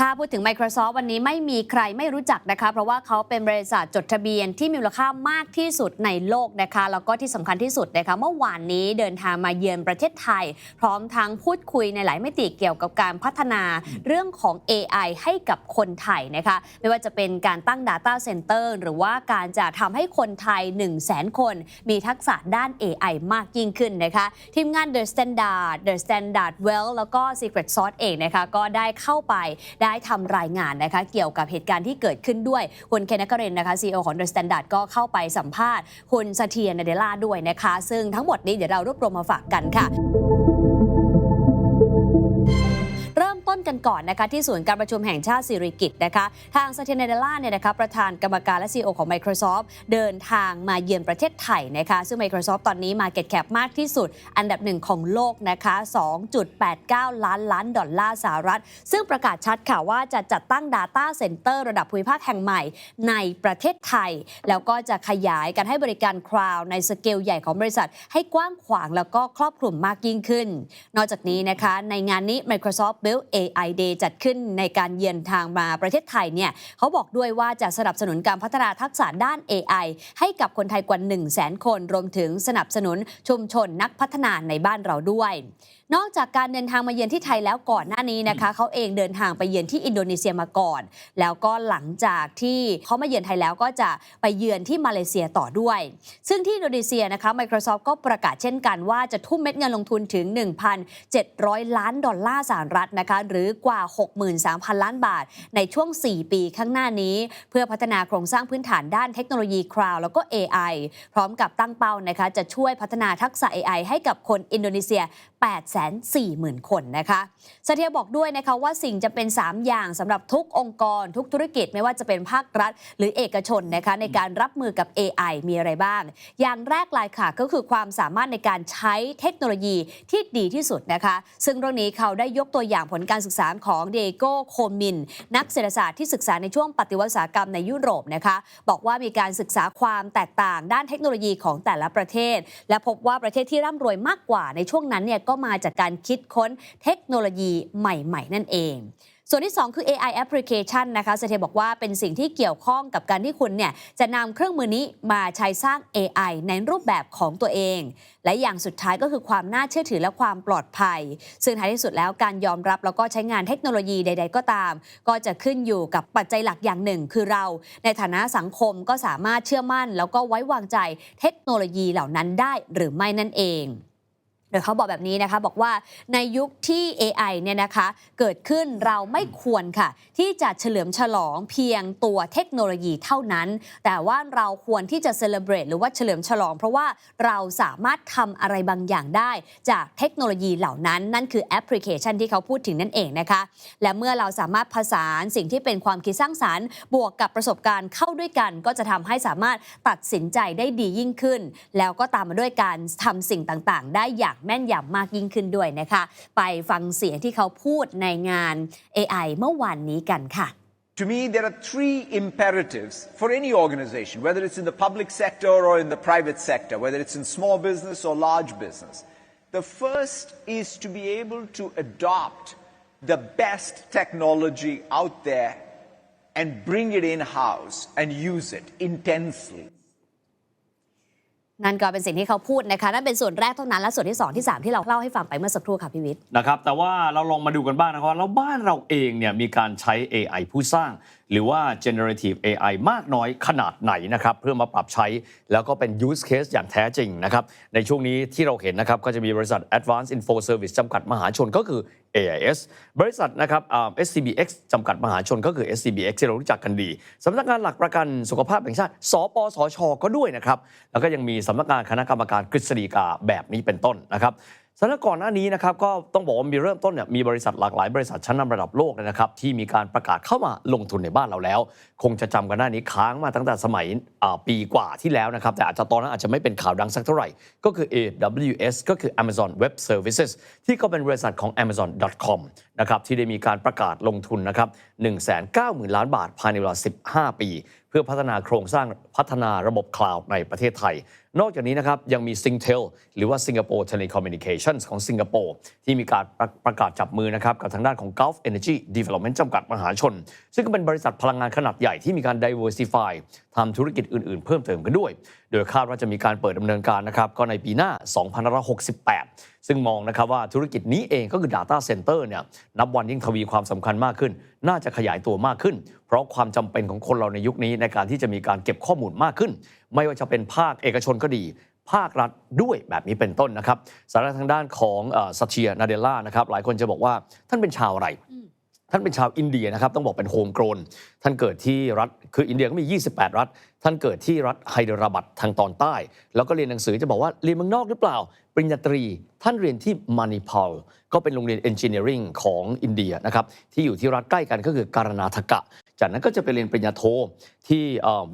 ค่ะพูดถึง Microsoft วันนี้ไม่มีใครไม่รู้จักนะคะ เพราะว่าเขาเป็นบริษัทจดทะเบียนที่มีมูลค่ามากที่สุดในโลกนะคะ แล้วก็ที่สำคัญที่สุดนะคะ เมื่อวานนี้เดินทางมาเยือนประเทศไทย พร้อมทั้งพูดคุยในหลายมิติเกี่ยวกับการพัฒนาเรื่องของ AI ให้กับคนไทยนะคะ ไม่ว่าจะเป็นการตั้ง Data Center หรือว่าการจะทำให้คนไทย 1 0 0 0 0แคน มีทักษะด้าน AI มากยิ่งขึ้นนะคะ ทีมงาน The Standard The Standard Well แล้วก็ Secret Sauce เองนะคะ ก็ได้เข้าไปได้ได้ทำรายงานนะคะเกี่ยวกับเหตุการณ์ที่เกิดขึ้นด้วย คุณเคนนักเรนนะคะซีอของ The Standard ก็เข้าไปสัมภาษณ์ คุณสเทียนเดล่าด้วยนะคะ ซึ่งทั้งหมดนี้เดี๋ยวเรารวบรวมมาฝากกันค่ะ กันก่อนนะคะที่ศูนย์การประชุมแห่งชาติสิริกิตนะคะทางสเตนเดล่าเนี่ยนะคะประธานกรรมการและ CEO ของ Microsoft เดินทางมาเยือนประเทศไทยนะคะซึ่ง Microsoft ตอนนี้มาเก็ตแคปมากที่สุด อันดับหนึ่งของโลกนะคะ2.89 ล้านล้านดอลลาร์สหรัฐ ซึ่งประกาศชัดค่ะว่าจะจัดตั้ง Data Center ระดับภูมิภาคแห่งใหม่ในประเทศไทย แล้วก็จะขยายการให้บริการคลาวในสเกลใหญ่ของบริษัท ให้กว้างขวางแล้วก็ครอบคลุมมากยิ่งขึ้น นอกจากนี้นะคะในงานนี้ Microsoft Build AI Day จัดขึ้นในการเยือนทางมาประเทศไทยเนี่ยเขาบอกด้วยว่าจะสนับสนุนการพัฒนาทักษะด้าน AI ให้กับคนไทยกว่า 1 0 0 0 0แสนคน รวมถึงสนับสนุนชุมชนนักพัฒนาในบ้านเราด้วย นอกจากการเดินทางมาเยือนที่ไทยแล้วก่อนหน้านี้นะคะเขาเองเดินทางไปเยือนที่อินโดนีเซียมาก่อน แล้วก็หลังจากที่เขามาเยือนไทยแล้วก็จะไปเยือนที่มาเลเซียต่อด้วย ซึ่งที่อินโดนีเซียนะคะ Microsoft ก็ประกาศเช่นกันว่าจะทุ่มเม็ดเงินลงทุนถึง 1,700 ล้านดอลลาร์สหรัฐนะคะหรือกว่า 63,000 ล้านบาท ในช่วง 4 ปีข้างหน้านี้ เพื่อพัฒนาโครงสร้างพื้นฐานด้านเทคโนโลยีคลาวด์แล้วก็ AI พร้อมกับตั้งเป้านะคะจะช่วยพัฒนาทักษะ AI ให้กับคนอินโดนีเซีย840,000 คนนะคะสเทียบอกด้วยนะคะว่าสิ่งจะเป็น 3 อย่างสำหรับทุกองค์กร ทุกธุรกิจไม่ว่าจะเป็นภาครัฐ หรือเอกชนนะคะในการรับมือกับ AI มีอะไรบ้าง อย่างแรกเลยค่ะก็คือความสามารถในการใช้เทคโนโลยีที่ดีที่สุดนะคะซึ่งเรื่องนี้เขาได้ยกตัวอย่างผลการศึกษาของเดโกโคมิน นักเศรษฐศาสตร์ที่ศึกษาในช่วงปฏิวัติอุตสาหกรรมในยุโรปนะคะบอกว่ามีการศึกษาความแตกต่างด้านเทคโนโลยีของแต่ละประเทศ และพบว่าประเทศที่ร่ำรวยมากกว่าในช่วงนั้นเนี่ยก็มาจากการคิดค้นเทคโนโลยีใหม่ ๆ นั่นเอง ส่วนที่ 2 คือ AI application นะคะเซเทบอกว่าเป็นสิ่งที่เกี่ยวข้องกับการที่คุณเนี่ยจะนำเครื่องมือนี้มาใช้สร้าง AI ในรูปแบบของตัวเอง และอย่างสุดท้ายก็คือความน่าเชื่อถือและความปลอดภัย ซึ่งท้ายที่สุดแล้วการยอมรับแล้วก็ใช้งานเทคโนโลยีใด ๆ ก็ตาม ก็จะขึ้นอยู่กับปัจจัยหลักอย่างหนึ่ง คือเราในฐานะสังคมก็สามารถเชื่อมั่น แล้วก็ไว้วางใจเทคโนโลยีเหล่านั้นได้หรือไม่นั่นเอง โดยเขาบอกแบบนี้นะคะบอกว่าในยุคที่ AI เนี่ยนะคะเกิดขึ้นเราไม่ควรค่ะ ที่จะเฉลิมฉลองเพียงตัวเทคโนโลยีเท่านั้น แต่ว่าเราควรที่จะเซเลบรตหรือว่าเฉลิมฉลอง เพราะว่าเราสามารถทำอะไรบางอย่างได้จากเทคโนโลยีเหล่านั้น นั่นคือแอปพลิเคชันที่เขาพูดถึงนั่นเองนะคะและเมื่อเราสามารถผสานสิ่งที่เป็นความคิดสร้างสารรค์ บวกกับประสบการณ์เข้าด้วยกัน ก็จะทำให้สามารถตัดสินใจได้ดียิ่งขึ้น แล้วก็ตามมาด้วยการทำสิ่งต่างๆ ได้อย่างแม่นยำมากยิ่งขึ้นด้วยนะคะ ไปฟังเสียงที่เขาพูดในงาน AI เมื่อวานนี้กันค่ะ To me, there are three imperatives for any organization, whether it's in the public sector or in the private sector, whether it's in small business or large business. The first is to be able to adopt the best technology out there and bring it in house and use it intensely. นั่นก็เป็นสิ่งที่เขาพูดนะคะนั่นเป็นส่วนแรกเท่านั้นและส่วนที่ 2 ที่ 3 ที่เราเล่าให้ฟังไปเมื่อสักครู่ค่ะพี่วิทย์นะครับแต่ว่าเราลองมาดูกันบ้างนะครับแล้วบ้านเราเองเนี่ยมีการใช้ AI ผู้สร้าง หรือว่า generative AI มากน้อยขนาดไหนนะครับเพื่อมาปรับใช้แล้วก็เป็น use case อย่างแท้จริงนะครับในช่วงนี้ที่เราเห็นนะครับก็จะมีบริษัท Advanced Info Service จำกัดมหาชนก็คือ AIS บริษัทนะครับอ่า SCBX จำกัดมหาชนก็คือ SCBX ที่เรารู้จักกันดีสำนักงานหลักประกันสุขภาพแห่งชาติ สปสช ก็ด้วยนะครับ แล้วก็ยังมีสำนักงานคณะกรรมการกฤษฎีกาแบบนี้เป็นต้นนะครับ สถานก่อนหน้านี้นะครับก็ต้องบอกว่ามีเริ่มต้นเนี่ยมีบริษัทหลากหลายบริษัทชั้นนำระดับโลกเลยนะครับที่มีการประกาศเข้ามาลงทุนในบ้านเราแล้ว คงจะจำกันหน้านี้ค้างมาตั้งแต่สมัยปีกว่าที่แล้วนะครับ แต่อาจจะตอนนั้นอาจจะไม่เป็นข่าวดังสักเท่าไหร่ ก็คือ AWS ก็คือ Amazon Web Services ที่ก็เป็นบริษัทของ Amazon.com นะครับที่ได้มีการประกาศลงทุนนะครับ190,000 ล้านบาทภายในเวลา 15 ปี เพื่อพัฒนาโครงสร้างพัฒนาระบบคลาวด์ในประเทศไทยนอกจากนี้นะครับยังมี Singtel หรือว่า Singapore Telecommunications ของสิงคโปร์ที่มีการประประกาศจับมือนะครับกับทางด้านของ Gulf Energy Development จำกัดมหาชน ซึ่งก็เป็นบริษัทพลังงานขนาดใหญ่ที่มีการ diversify ทำธุรกิจอื่น ๆ เพิ่มเติมกันด้วย โดยคาดว่าจะมีการเปิดดำเนินการนะครับก็ในปีหน้า 2568 ซึ่งมองนะครับว่าธุรกิจนี้เองก็คือ Data Center เนี่ยนับวันยิ่งทวีความสำคัญมากขึ้น น่าจะขยายตัวมากขึ้น เพราะความจำเป็นของคนเราในยุคนี้ในการที่จะมีการเก็บข้อมูลมากขึ้น ไม่ว่าจะเป็นภาคเอกชนก็ดีภาครัฐด้วยแบบนี้เป็นต้นนะครับสาระทางด้านของสัเชียนาเดล่านะครับหลายคนจะบอกว่าท่านเป็นชาวอะไร ท่านเป็นชาวอินเดียนะครับต้องบอกเป็นโฮมโกรนท่านเกิดที่รัฐคืออินเดียก็มี 28 รัฐ ท่านเกิดที่รัฐไฮเดราบัดทางตอนใต้ แล้วก็เรียนหนังสือจะบอกว่าเรียนเมืองนอกหรือเปล่า ปริญญาตรี ท่านเรียนที่มานิพอลก็เป็นโรงเรียนเอนจิเนียริงของอินเดียนะครับที่อยู่ที่รัฐใกล้กันก็คือการนาทกะ จากนั้นก็จะไปเรียนปริญญาโทที่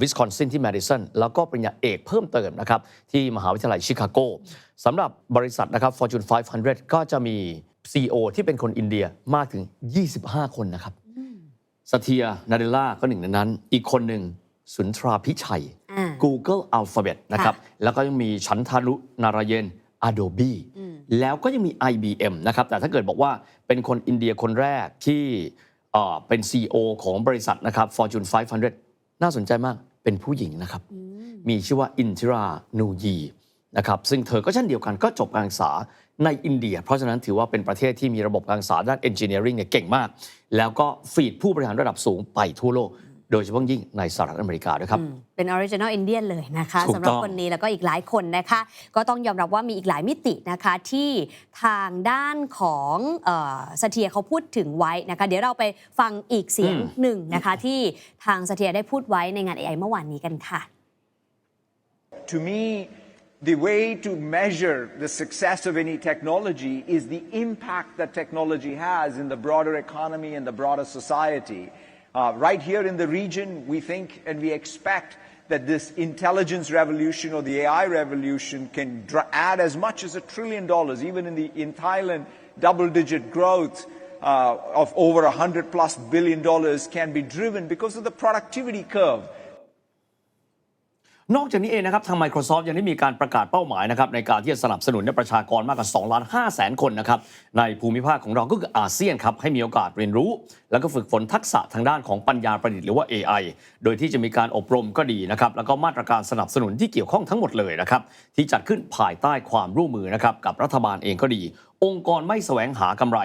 วิสคอนซินที่แมดิสันแล้วก็ปริญญาเอกเพิ่มเติมนะครับที่มหาวิทยาลัยชิคาโกสำหรับบริษัทนะครับ Fortune 500 ก็จะมี CEO ที่เป็นคนอินเดียมากถึง 25 คนนะครับสเทียนาเดล่าก็หนึ่งในนั้น อีกคนหนึ่งสุนทราพิชัยอ่า Google Alphabet นะครับ แล้วก็ยังมีชันทารุนารายน Adobe แล้วก็ยังมี IBM นะครับ แต่ถ้าเกิดบอกว่าเป็นคนอินเดียคนแรกที่เอ่อเป็น CEO ของบริษัทนะครับ Fortune 500 น่าสนใจมากเป็นผู้หญิงนะครับ มีชื่อว่าอินทิรานูยีนะครับ ซึ่งเธอก็เช่นเดียวกันก็จบการศึกษา ในอินเดีย เพราะฉะนั้นถือว่าเป็นประเทศที่มีระบบการศึกษาด้าน Engineering เนี่ยเก่งมาก แล้วก็ฟีดผู้บริหารระดับสูงไปทั่วโลกโดยเฉพาะยิ่งในสหรัฐอเมริกาด้วยครับ เป็นออริจิน l ลอินเดียนเลยนะคะถูกสำหรับต้องคนนี้แล้วก็อีกหลายคนนะคะ ก็ต้องยอมรับว่ามีอีกหลายมิตินะคะที่ทางด้านของเอ่อสเทียเขาพูดถึงไว้นะคะ เดี๋ยวเราไปฟังอีกเสียงหนึ่งนะคะที่ทางสเทียได้พูดไว้ในงาน AI เมื่อวานนี้กันค่ะ To me, the way to measure the success of any technology is the impact that technology has in the broader economy and the broader society. Uh, right here in the region, we think and we expect that this intelligence revolution or the AI revolution can add as much as a trillion dollars, even in, the, in Thailand, double digit growth uh, of over 100 plus billion dollars can be driven because of the productivity curve. นอกจากนี้เองนะครับทาง Microsoft ยังได้มีการประกาศเป้าหมายนะครับในการที่จะสนับสนุนประชากรมากกว่า2ล้าน5แสนคนนะครับในภูมิภาคของเราก็คืออาเซียนครับให้มีโอกาสเรียนรู้ แล้วก็ฝึกฝนทักษะทางด้านของปัญญาประดิษฐ์หรือว่า AI โดยที่จะมีการอบรมก็ดีนะครับแล้วก็มาตรการสนับสนุนที่เกี่ยวข้องทั้งหมดเลยนะครับที่จัดขึ้นภายใต้ความร่วมมือนะครับกับรัฐบาลเองก็ดี องค์กรไม่แสวงหากำไร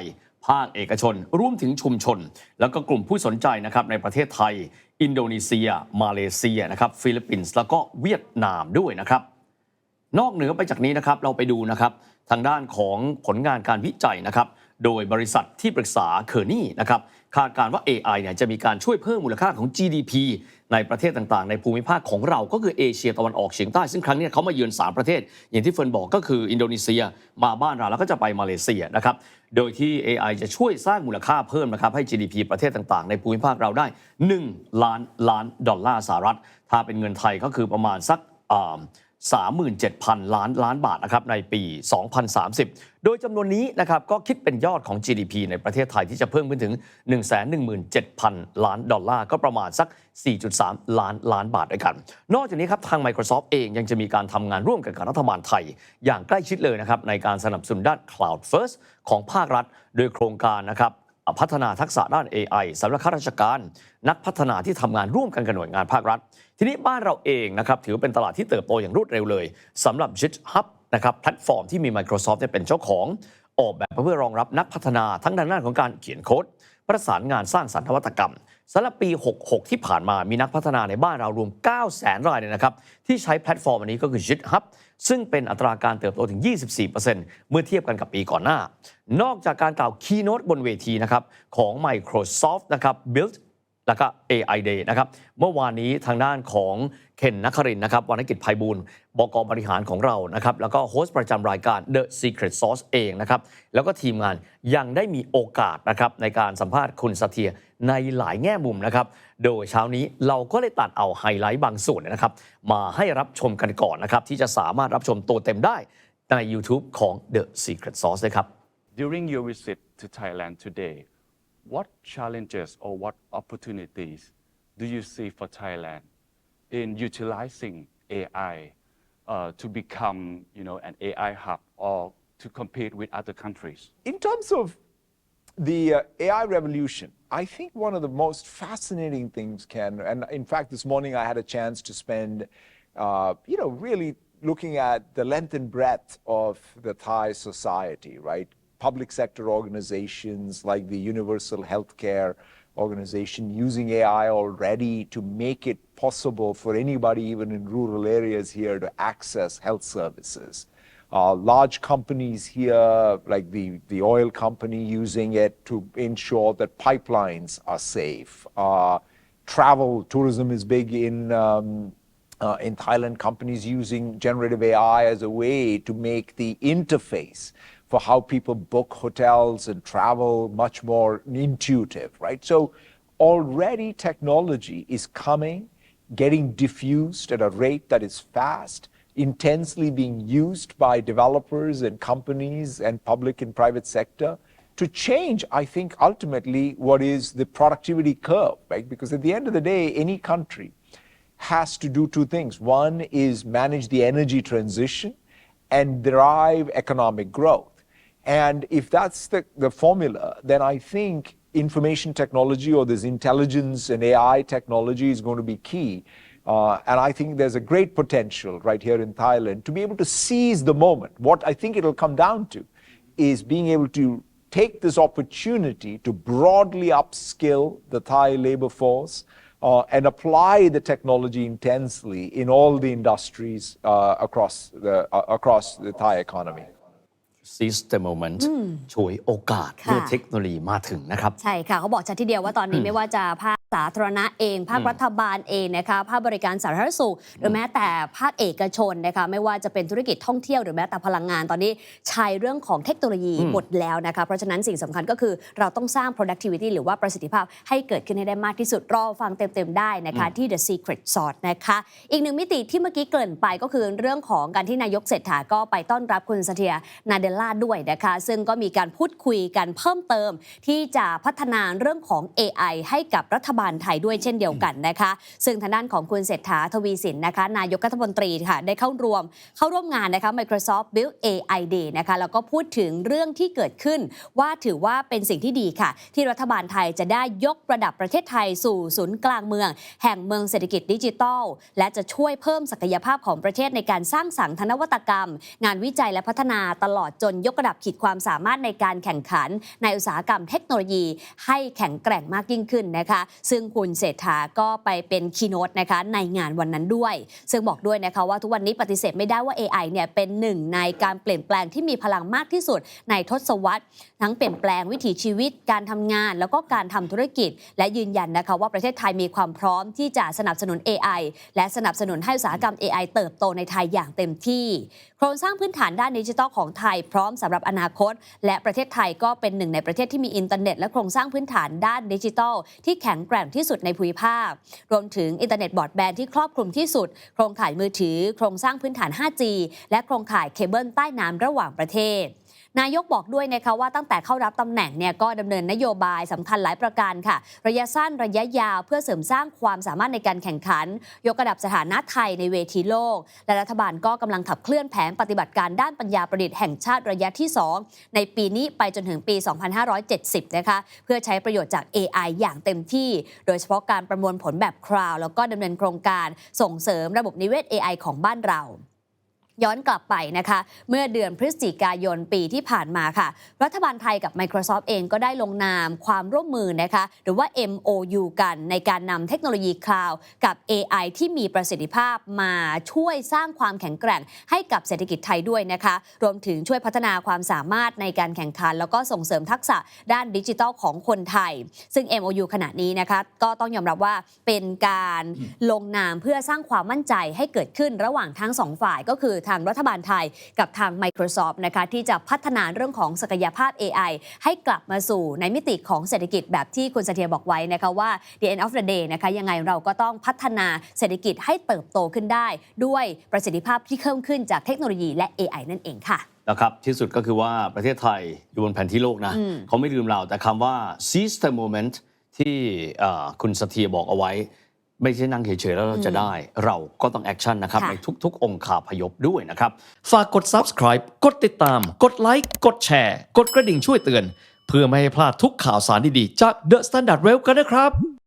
ภาคเอกชนร่วมถึงชุมชน แล้วก็กลุ่มผู้สนใจนะครับในประเทศไทย อินโดนีเซีย มาเลเซียนะครับฟิลิปปินส์แล้วก็เวียดนามด้วยนะครับนอกเหนือไปจากนี้นะครับเราไปดูนะครับทางด้านของผลงานการวิจัยนะครับ โดยบริษัทที่ปรึกษาเคอร์นี่นะครับคาดการว่า AI เนี่ยจะมีการช่วยเพิ่มมูลค่าของ GDP ในประเทศต่างๆ ในภูมิภาคของเราก็คือเอเชียตะวันออกเฉียงใต้ ซึ่งครั้งนี้เขามาเยือน 3 ประเทศ อย่างที่เฟิร์นบอกก็คืออินโดนีเซีย มาบ้านเราแล้วก็จะไปมาเลเซียนะครับโดยที่ AI จะช่วยสร้างมูลค่าเพิ่มนะครับให้ GDP ประเทศต่างๆ ในภูมิภาคเราได้ 1 ล้านล้านดอลลาร์สหรัฐ ถ้าเป็นเงินไทยก็คือประมาณสักอ่า 37,000 ล้านล้านบาทนะครับในปี 2030 โดยจำนวนนี้นะครับก็คิดเป็นยอดของ GDP ในประเทศไทยที่จะเพิ่มขึ้นถึง 117,000 ล้านดอลลาร์ ก็ประมาณสัก 4.3 ล้านล้านบาทด้วยกัน นอกจากนี้ครับทาง Microsoft เองยังจะมีการทำงานร่วมกันกับรัฐบาลไทย อย่างใกล้ชิดเลยนะครับในการสนับสนุนด้าน Cloud First ของภาครัฐ โดยโครงการนะครับ พัฒนาทักษะด้าน AI สำหรับข้าราชการ นักพัฒนาที่ทำงานร่วมกันกับหน่วยงานภาครัฐ ทีนี้บ้านเราเองนะครับถือเป็นตลาดที่เติบโตอย่างรวดเร็วเลยสำหรับ GitHub นะครับแพลตฟอร์มที่มี Microsoft เนี่ยเป็นเจ้าของ ออกแบบเพื่อรองรับนักพัฒนาทั้งด้านหน้านของการเขียนโค้ดประสานงานสร้างสรรค์นวัตกรรม สำหรับปี 66 ที่ผ่านมามีนักพัฒนาในบ้านเรารวม9แสนรายเลยนะครับ ที่ใช้แพลตฟอร์มอันนี้ก็คือ GitHub ซึ่งเป็นอัตราการเติบโตถึง 24%เมื่อเทียบกันกับปีก่อนหน้า นอกจากการกล่าว keynote บนเวทีนะครับของ Microsoft นะครับ Build แล้วก็ AI Day นะครับ เมื่อวานนี้ทางด้านของเคนนักครินนะครับวรรณกิจไพบูลบกบริหารของเรานะครับ แล้วก็โฮสต์ประจำรายการ The Secret Sauce เองนะครับ แล้วก็ทีมงานยังได้มีโอกาสนะครับในการสัมภาษณ์คุณสเทียในหลายแง่มุมนะครับ โดยเช้านี้เราก็เลยตัดเอาไฮไลท์บางส่วนนะครับ มาให้รับชมกันก่อนนะครับ ที่จะสามารถรับชมตัวเต็มได้ใน YouTube ของ The Secret Sauce เลยครับ During your visit to Thailand today, what challenges or what opportunities do you see for Thailand in utilizing AI uh, to become, you know, an AI hub or to compete with other countries? In terms of the uh, AI revolution, I think one of the most fascinating things, Ken, and in fact, this morning I had a chance to spend, uh, you know, really looking at the length and breadth of the Thai society, right? Public sector organizations like the Universal Healthcare Organization using AI already to make it possible for anybody, even in rural areas here, to access health services uh, large companies here, like the, the oil company, using it to ensure that pipelines are safe. Uh, travel, tourism is big in, um, uh, in Thailand, companies using generative AI as a way to make the interface for how people book hotels and travel much more intuitive, right? So already technology is coming, getting diffused at a rate that is fast intensely being used by developers and companies and public and private sector to change, I think, ultimately what is the productivity curve, right? Because at the end of the day, any country has to do two things. One is manage the energy transition and drive economic growth. And if that's the, the formula, then I think information technology or this intelligence and AI technology is going to be key. Uh, and I think there's a great potential right here in Thailand to be able to seize the moment. What I think it'll come down to is being able to take this opportunity to broadly upskill the Thai labor force uh, and apply the technology intensely in all the industries uh, across, the, uh, across the Thai economy. Seize the moment ช่วยโอกาสค่ะเมื่อเทคโนโลยีมาถึงนะครับ ใช่ค่ะเขาบอกชัดทีเดียวว่าตอนนี้ไม่ว่าจะภาค สาธารณะเอง ภาครัฐบาลเองนะคะภาคบริการสาธารณสุขหรือแม้แต่ภาคเอกชนนะคะไม่ว่าจะเป็นธุรกิจท่องเที่ยวหรือแม้แต่พลังงานตอนนี้ใช้เรื่องของเทคโนโลยีหมดแล้วนะคะเพราะฉะนั้นสิ่งสำคัญก็คือเราต้องสร้าง productivity หรือว่าประสิทธิภาพให้เกิดขึ้นให้ได้มากที่สุดรอฟังเต็ม ๆ ได้นะคะที่ The Secret Sauce นะคะอีกหนึ่งมิติที่เมื่อกี้เกริ่นไปก็คือเรื่องของการที่นายกเศรษฐาก็ไปต้อนรับคุณสเทียนาเดลล่าด้วยนะคะซึ่งก็มีการพูดคุยกันเพิ่มเติม ที่จะพัฒนาเรื่องของ AI ให้กับรัฐบาลไทยด้วยเช่นเดียวกันนะคะ ซึ่งทางด้านของคุณเศรษฐาทวีสินนะคะนายกรัฐมนตรีค่ะได้เข้ารวมเข้าร่วมงานนะคะ Microsoft Build AI Day นะคะแล้วก็พูดถึงเรื่องที่เกิดขึ้น ว่าถือว่าเป็นสิ่งที่ดีค่ะ ที่รัฐบาลไทยจะได้ยกระดับประเทศไทยสู่ศูนย์กลางเมือง แห่งเมืองเศรษฐกิจดิจิทัล และจะช่วยเพิ่มศักยภาพของประเทศในการสร้างสรรค์ธนวัตกรรม งานวิจัยและพัฒนาตลอดจนยกระดับขีดความสามารถในการแข่งขัน ในอุตสาหกรรมเทคโนโลยี ให้แข็งแกร่งมากยิ่งขึ้นนะคะซึ่งคุณเศรษฐาก็ไปเป็นคีโนตนะคะในงานวันนั้นด้วย ซึ่งบอกด้วยนะคะว่าทุกวันนี้ปฏิเสธไม่ได้ว่า AI เนี่ยเป็นหนึ่งในการเปลี่ยนแปลงที่มีพลังมากที่สุดในทศวรรษ ทั้งเปลี่ยนแปลงวิถีชีวิต การทำงาน แล้วก็การทำธุรกิจ และยืนยันนะคะว่าประเทศไทยมีความพร้อมที่จะสนับสนุน AI และสนับสนุนให้อุตสาหกรรม AI เติบโตในไทยอย่างเต็มที่ โครงสร้างพื้นฐานด้านดิจิทัลของไทยพร้อมสำหรับอนาคต และประเทศไทยก็เป็นหนึ่งในประเทศที่มีอินเทอร์เน็ตและโครงสร้างพื้นฐานด้านดิจิทัลที่แข็งแกร่งที่สุดในภูมิภาค รวมถึงอินเทอร์เน็ตบอร์ดแบนที่ครอบคลุมที่สุด โครงข่ายมือถือ โครงสร้างพื้นฐาน 5G และโครงข่ายเคเบิลใต้น้ำระหว่างประเทศ นายกบอกด้วยนะคะว่าตั้งแต่เข้ารับตำแหน่งเนี่ยก็ดำเนินนโยบายสำคัญหลายประการค่ะ ระยะสั้นระยะยาวเพื่อเสริมสร้างความสามารถในการแข่งขัน ยกระดับสถานะไทยในเวทีโลก และรัฐบาลก็กำลังขับเคลื่อนแผนปฏิบัติการด้านปัญญาประดิษฐ์แห่งชาติระยะที่ 2 ในปีนี้ไปจนถึงปี 2570 นะคะเพื่อใช้ประโยชน์จาก AI อย่างเต็มที่ โดยเฉพาะการประมวลผลแบบคราว แล้วก็ดำเนินโครงการส่งเสริมระบบนิเวศ AI ของบ้านเรา ย้อนกลับไปนะคะ เมื่อเดือนพฤศจิกายนปีที่ผ่านมาค่ะ รัฐบาลไทยกับ Microsoft เองก็ได้ลงนามความร่วมมือนะคะ หรือว่า MOU กันในการนำเทคโนโลยีคลาวด์กับ AI ที่มีประสิทธิภาพมาช่วยสร้างความแข็งแกร่งให้กับเศรษฐกิจไทยด้วยนะคะ รวมถึงช่วยพัฒนาความสามารถในการแข่งขัน แล้วก็ส่งเสริมทักษะด้านดิจิทัลของคนไทย ซึ่ง MOU ขณะนี้นะคะ ก็ต้องยอมรับว่าเป็นการลงนามเพื่อสร้างความมั่นใจให้เกิดขึ้นระหว่างทั้งสองฝ่ายก็คือทางรัฐบาลไทยกับทาง Microsoft นะคะที่จะพัฒนาเรื่องของศักยภาพ AI ให้กลับมาสู่ในมิติของเศรษฐกิจแบบที่คุณเสถียรบอกไว้นะคะว่า the end of the day นะคะยังไงเราก็ต้องพัฒนาเศรษฐกิจให้เติบโตขึ้นได้ ด้วยประสิทธิภาพที่เพิ่มขึ้นจากเทคโนโลยีและ AI นั่นเองค่ะนะครับที่สุดก็คือว่าประเทศไทยอยู่บนแผนที่โลกนะเขาไม่ลืมเราแต่คำว่า seize the moment ที่เอ่อคุณสเทียบอกเอาไว้ ไม่ใช่นั่งเฉยๆแล้วเราจะได้ เราก็ต้องแอคชั่นนะครับค่ะในทุกๆ องค์คาพยพด้วยนะครับ ฝากกด subscribe กดติดตาม กดไลค์กดแชร์กดกระดิ่งช่วยเตือน เพื่อไม่ให้พลาดทุกข่าวสารดีๆ จาก The Standard Well กันนะครับ